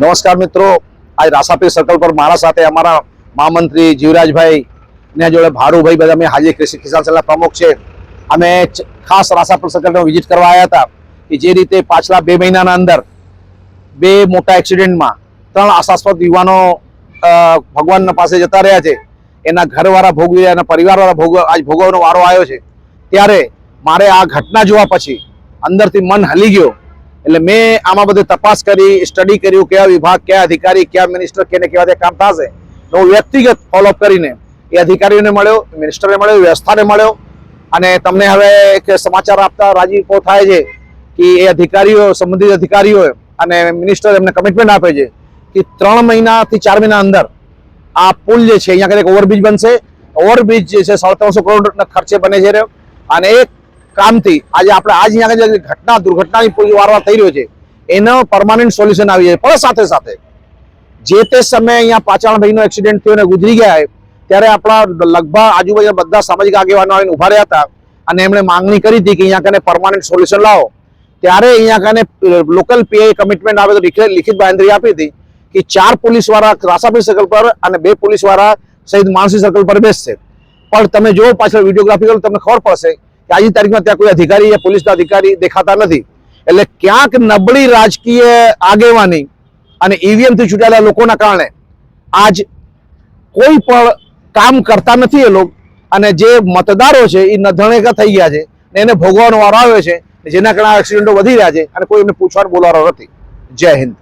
નમસ્કાર મિત્રો. આજ રાસાપીર સર્કલ પર મારા સાથે અમારા મહામંત્રી જીવરાજભાઈ ને જોડે ભારુભાઈ બધા. અમે હાજી કૃષિ કિસાન સલાહ પ્રમુખ છે. અમે ખાસ રાસાપીર સર્કલનો વિઝિટ કરવા આવ્યા હતા કે જે રીતે પાછલા બે મહિનાના અંદર બે મોટા એક્સિડન્ટમાં ત્રણ આશાસ્પદ યુવાનો ભગવાનના પાસે જતા રહ્યા છે. એના ઘરવાળા ભોગવી અને પરિવારવાળા ભોગવ, આજ ભોગવવાનો વારો આવ્યો છે. ત્યારે મારે આ ઘટના જોવા પછી અંદરથી મન હલી ગયો. એટલે મેં આમાં બધે તપાસ કરી સ્ટડી કર્યું, કયા વિભાગ, કયા અધિકારી, કયા મિનિસ્ટર કેને કેવા કામ થશે. હું વ્યક્તિગત ફોલોઅપ કરીને એ અધિકારીઓને મળ્યો મિનિસ્ટરને મળ્યો, વ્યવસ્થાને મળ્યો. અને તમને હવે એક સમાચાર આપતા રાજીપો થાય છે કે એ અધિકારીઓ, સંબંધિત અધિકારીઓ અને મિનિસ્ટર એમને કમિટમેન્ટ આપે છે કે ત્રણ મહિનાથી ચાર મહિના અંદર આ પુલ જે છે, અહીંયા કદાચ ઓવરબ્રિજ બનશે. ઓવરબ્રિજ જે છે, સાડા ત્રણસો કરોડના ખર્ચે બને છે અને એ કામથી આજે આપણે આજ અહીંયા જે ઘટના, દુર્ઘટનાની પુલ વારવાર થઈ રહ્યો છે, એનો પરમાનન્ટ સોલ્યુશન આવી જાય. પણ સાથે સાથે જે તે સમયે અહીંયા પાચાણભાઈનો એક્સિડન્ટ થયો અને ગુજરી ગયા ત્યારે આપણા લગભગ આજુબાજુ બધા સામાજિક આગેવાનો આવીને ઊભા રહ્યા હતા અને એમણે માંગણી કરી હતી કે અહીંયા કને પરમાનન્ટ સોલ્યુશન લાવો. ત્યારે અહીંયા કને લોકલ પીઆઈ કમિટમેન્ટ આવે તો લિખિત બાંધરી આપી હતી કે ચાર પોલીસવાળા રાસાપીર સર્કલ પર અને બે પોલીસવાળા સહિત માનસી સર્કલ પર બેસશે. પણ તમે જો પાછળ વિડીયોગ્રાફી કરો તમને ખબર પડશે કે આજની તારીખમાં ત્યાં કોઈ અધિકારી યા પોલીસના અધિકારી દેખાતા નથી. એટલે ક્યાંક નબળી રાજકીય આગેવાની અને ઈવીએમથી છૂટાયેલા લોકોના કારણે આજ કોઈ પણ કામ કરતા નથી એ લોકો. અને જે મતદારો છે એ નધણેકા થઈ ગયા છે ને એને ભોગવાનો વારો આવ્યો છે જેના કારણે એક્સિડન્ટો વધી રહ્યા છે અને કોઈ એમને પૂછવાનું બોલવાનો નથી. જય હિન્દ.